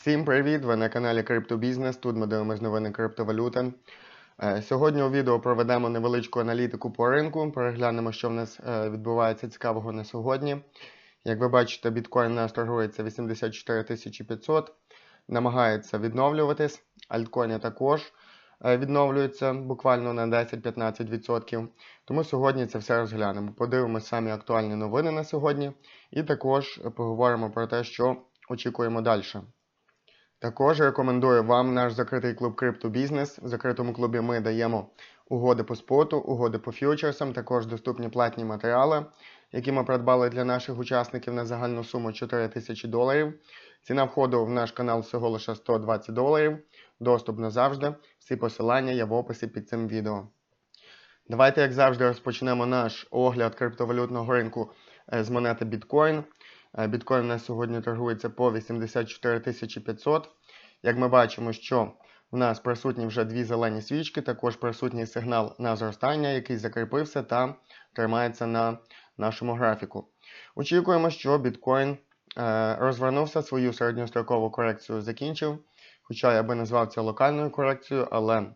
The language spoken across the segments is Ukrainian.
Всім привіт! Ви на каналі Криптобізнес. Тут ми дивимося новини криптовалюти. Е, Сьогодні у відео проведемо невеличку аналітику по ринку. Переглянемо, що в нас е, відбувається цікавого на сьогодні. Як ви бачите, біткоін у нас торгується 84 500, намагається відновлюватись. Альткоїни також е, відновлюються буквально на 10-15%. Тому сьогодні це все розглянемо. Подивимося самі актуальні новини на сьогодні, і також поговоримо про те, що очікуємо далі. Також рекомендую вам наш закритий клуб Криптобізнес. В закритому клубі ми даємо угоди по споту, угоди по фьючерсам, також доступні платні матеріали, які ми придбали для наших учасників на загальну суму 4 тисячі доларів. Ціна входу в наш канал всього лише 120 доларів. Доступ назавжди. Всі посилання є в описі під цим відео. Давайте, як завжди, розпочнемо наш огляд криптовалютного ринку е, з монети Bitcoin. Е, Біткоін у нас сьогодні торгується по 84 500. Як ми бачимо, що в нас присутні вже дві зелені свічки, також присутній сигнал на зростання, який закріпився та тримається на нашому графіку. Очікуємо, що біткоін е, розвернувся свою середньострокову корекцію, закінчив. Хоча я би назвав це локальною корекцією, але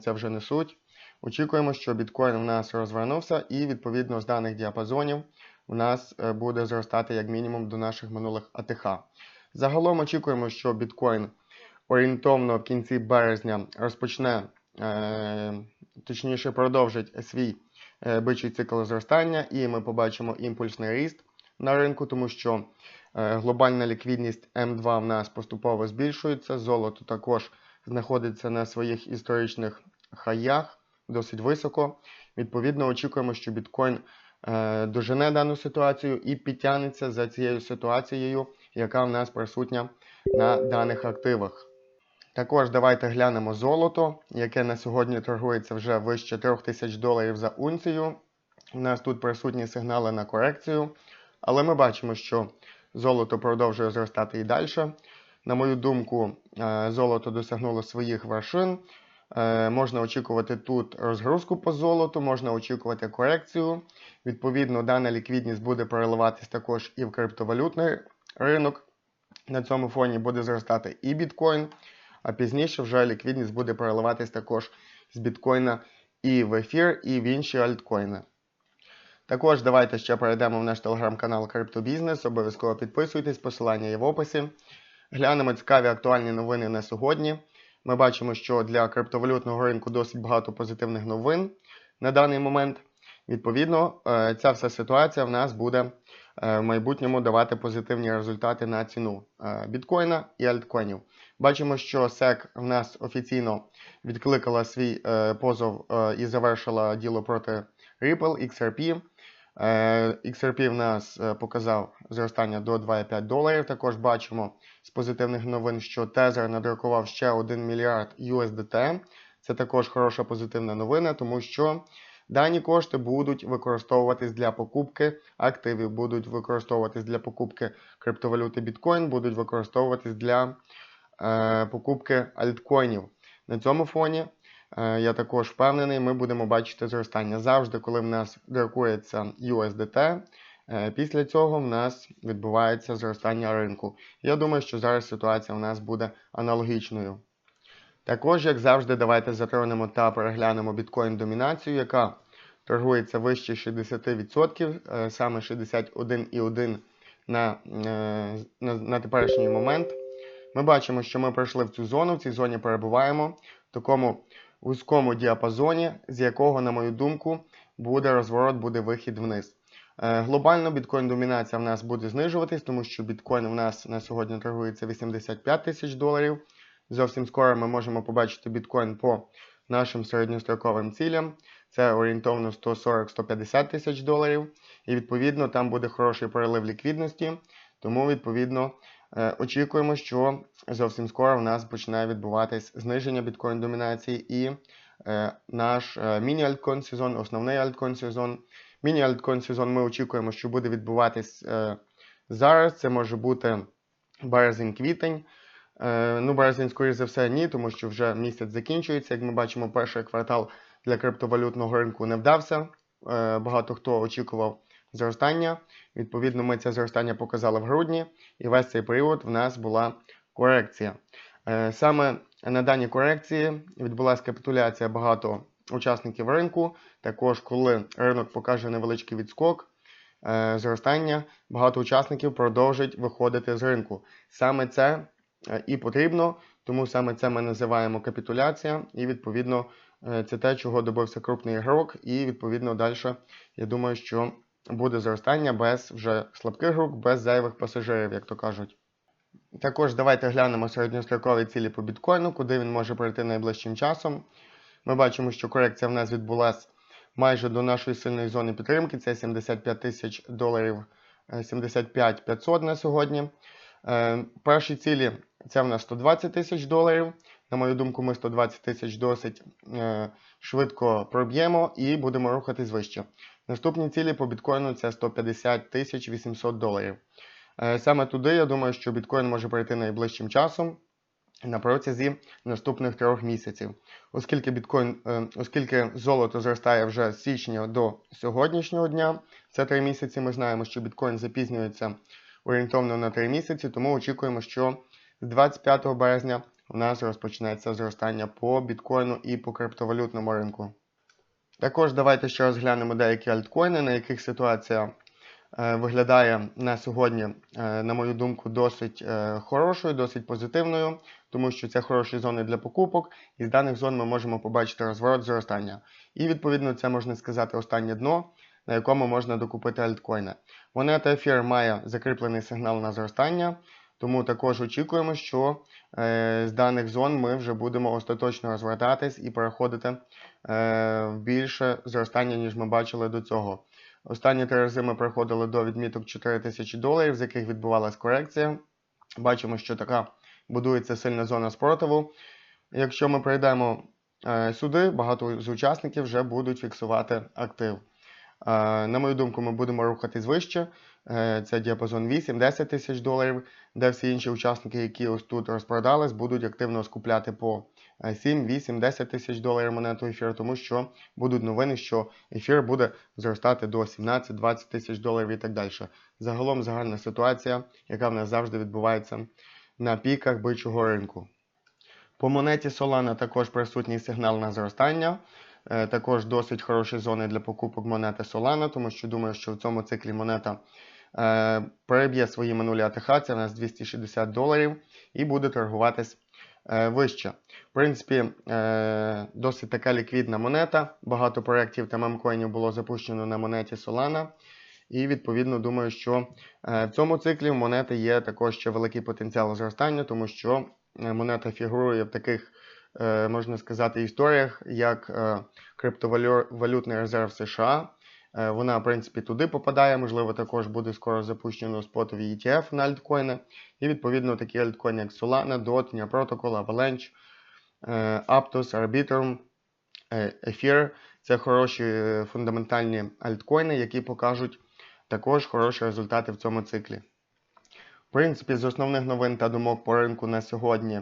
це вже не суть. Очікуємо, що біткоін в нас розвернувся, і відповідно з даних діапазонів у нас е, буде зростати як мінімум до наших минулих АТХ. Загалом очікуємо, що біткоін орієнтовно в кінці березня розпочне, е, точніше, продовжить свій е, бичий цикл зростання, і ми побачимо імпульсний ріст на ринку, тому що глобальна ліквідність М2 в нас поступово збільшується. Золото також знаходиться на своїх історичних хаях досить високо. Відповідно, очікуємо, що біткоін дожене дану ситуацію і підтягнеться за цією ситуацією, яка в нас присутня на даних активах. Також давайте глянемо золото, яке на сьогодні торгується вже вище 3000 доларів за унцію. У нас тут присутні сигнали на корекцію, але ми бачимо, що золото продовжує зростати і далі. На мою думку, е, золото досягнуло своїх вершин. Е, Можна очікувати тут розгрузку по золоту, можна очікувати корекцію. Відповідно, дана ліквідність буде переливатись також і в криптовалютний ринок. На цьому фоні буде зростати і біткоін, а пізніше вже ліквідність буде переливатись також з біткоїна і в ефір, і в інші альткоїни. Також давайте ще перейдемо в наш телеграм-канал Криптобізнес. Обов'язково підписуйтесь, посилання є в описі. Глянемо цікаві актуальні новини на сьогодні. Ми бачимо, що для криптовалютного ринку досить багато позитивних новин на даний момент. Відповідно, е, ця вся ситуація в нас буде е, в майбутньому давати позитивні результати на ціну е, біткоїна і альткоїнів. Бачимо, що SEC в нас офіційно відкликала свій позов і завершила діло проти Ripple XRP. XRP в нас показав зростання до 2,5 доларів. Також бачимо з позитивних новин, що Tether надрукував ще 1 мільярд USDT. Це також хороша позитивна новина, тому що дані кошти будуть використовуватись для покупки активів, будуть використовуватись для покупки криптовалюти біткоін, будуть використовуватись для е, покупки альткоїнів. На цьому фоні е, я також впевнений, ми будемо бачити зростання завжди, коли в нас друкується USDT. Е, Після цього в нас відбувається зростання ринку. Я думаю, що зараз ситуація в нас буде аналогічною. Також, як завжди, давайте затронемо та переглянемо біткоін-домінацію, яка торгується вище 60%, е, саме 61,1% на, е, на, на теперішній момент. Ми бачимо, що ми пройшли в цю зону, в цій зоні перебуваємо в такому вузькому діапазоні, з якого, на мою думку, буде розворот, буде вихід вниз. Е, Глобально біткоін-домінація в нас буде знижуватись, тому що біткоін у нас на сьогодні торгується 85 тисяч доларів. Зовсім скоро ми можемо побачити біткоін по нашим середньостроковим цілям. Це орієнтовно 140-150 тисяч доларів. І відповідно там буде хороший перелив ліквідності. Тому, відповідно, очікуємо, що зовсім скоро в нас починає відбуватись зниження біткоін-домінації і е, наш міні-альткоін сезон, основний альткоін сезон. Міні-альткоін сезон ми очікуємо, що буде відбуватись е, зараз. Це може бути березень-квітень. Е, ну, березень, скоріше за все, ні, тому що вже місяць закінчується. Як ми бачимо, перший квартал для криптовалютного ринку не вдався. Е, багато хто очікував зростання. Відповідно, ми це зростання показали в грудні, і весь цей період в нас була корекція. Е, Саме на даній корекції відбулася капітуляція багато учасників ринку. Також, коли ринок покаже невеличкий відскок, е, зростання, багато учасників продовжать виходити з ринку. Саме це е, і потрібно, тому саме це ми називаємо капітуляція, і відповідно це те, чого добився крупний ігрок, і відповідно далі я думаю, що буде зростання без вже слабких рук, без зайвих пасажирів, як то кажуть. Також давайте глянемо середньострокові цілі по біткоїну, куди він може пройти найближчим часом. Ми бачимо, що корекція в нас відбулася майже до нашої сильної зони підтримки. Це 75 тисяч доларів, е, 75 500 на сьогодні. Е, Перші цілі це в нас 120 тисяч доларів. На мою думку, ми 120 тисяч досить е, швидко проб'ємо і будемо рухатись вище. Наступні цілі по біткоїну це 150 тисяч 800 доларів. Е, Саме туди, я думаю, що біткоін може пройти найближчим часом на протязі наступних трьох місяців. Оскільки біткоін, е, оскільки золото зростає вже з січня до сьогоднішнього дня, це три місяці. Ми знаємо, що біткоін запізнюється орієнтовно на три місяці, тому очікуємо, що з 25 березня у нас розпочнеться зростання по біткоїну і по криптовалютному ринку. Також давайте ще розглянемо деякі альткоїни, на яких ситуація е, виглядає на сьогодні, е, на мою думку, досить е, хорошою, досить позитивною, тому що це хороші зони для покупок, і з даних зон ми можемо побачити розворот зростання. І відповідно це можна сказати останнє дно, на якому можна докупити альткоїни. Монета ефір має закріплений сигнал на зростання, тому також очікуємо, що е, з даних зон ми вже будемо остаточно розвертатись і переходити е, в більше зростання, ніж ми бачили до цього. Останні три рази ми приходили до відміток 4000 доларів, з яких відбувалась корекція. Бачимо, що така будується сильна зона спротиву. Якщо ми прийдемо е, сюди, багато з учасників вже будуть фіксувати актив. Е, на мою думку, ми будемо рухатись вище. Е, Це діапазон 8-10 тисяч доларів, де всі інші учасники, які ось тут розпродались, будуть активно скупляти по е, 7, 8, 10 тисяч доларів монету ефіру, тому що будуть новини, що ефір буде зростати до 17-20 тисяч доларів і так далі. Загалом загальна ситуація, яка в нас завжди відбувається на піках бичого ринку. По монеті Solana також присутній сигнал на зростання. Е, Також досить хороші зони для покупок монети Solana, тому що думаю, що в цьому циклі монета переб'є свої минулі АТХ, це в нас 260 доларів, і буде торгуватись е, вище. В принципі, е, досить така ліквідна монета. Багато проєктів та мемкоїнів було запущено на монеті Solana. І відповідно думаю, що е, в цьому циклі в монети є також ще великий потенціал зростання, тому що е, монета фігурує в таких, е, можна сказати, історіях, як е, криптовалютний резерв США. Е, Вона, в принципі, туди попадає. Можливо, також буде скоро запущено спотові ETF на альткоїни. І відповідно такі альткоїни, як Solana, DOT, Nia Protocol, Avalanche, е, Aptos, Arbitrum, е, Ether. Це хороші е, фундаментальні альткоїни, які покажуть також хороші результати в цьому циклі. В принципі, з основних новин та думок по ринку на сьогодні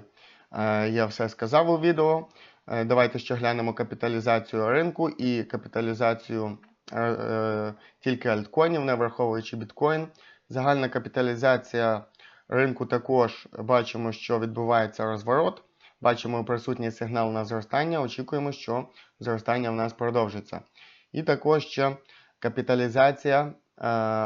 е, я все сказав у відео. Е, Давайте ще глянемо капіталізацію ринку і капіталізацію е, е, тільки альткоїнів, не враховуючи біткоін. Загальна капіталізація ринку також бачимо, що відбувається розворот. Бачимо присутній сигнал на зростання. Очікуємо, що зростання в нас продовжиться. І також ще капіталізація е,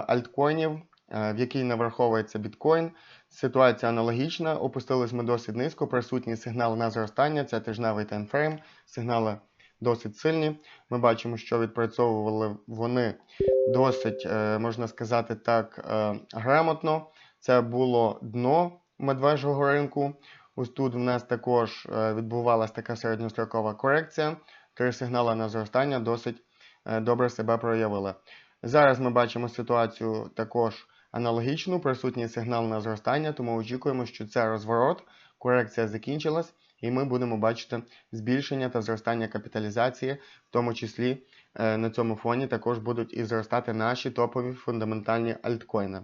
альткоїнів, е, в якій не враховується біткоін. Ситуація аналогічна. Опустились ми досить низько. Присутній сигнал на зростання, це тижневий таймфрейм. Сигнали досить сильні. Ми бачимо, що відпрацьовували вони досить, е, можна сказати так, е, грамотно. Це було дно медвежого ринку. Ось тут в нас також е, відбувалася така середньострокова корекція. Три сигнали на зростання досить добре себе проявили. Зараз ми бачимо ситуацію також аналогічну, присутній сигнал на зростання, тому очікуємо, що це розворот, корекція закінчилась, і ми будемо бачити збільшення та зростання капіталізації, в тому числі е, на цьому фоні також будуть і зростати наші топові фундаментальні альткоїни.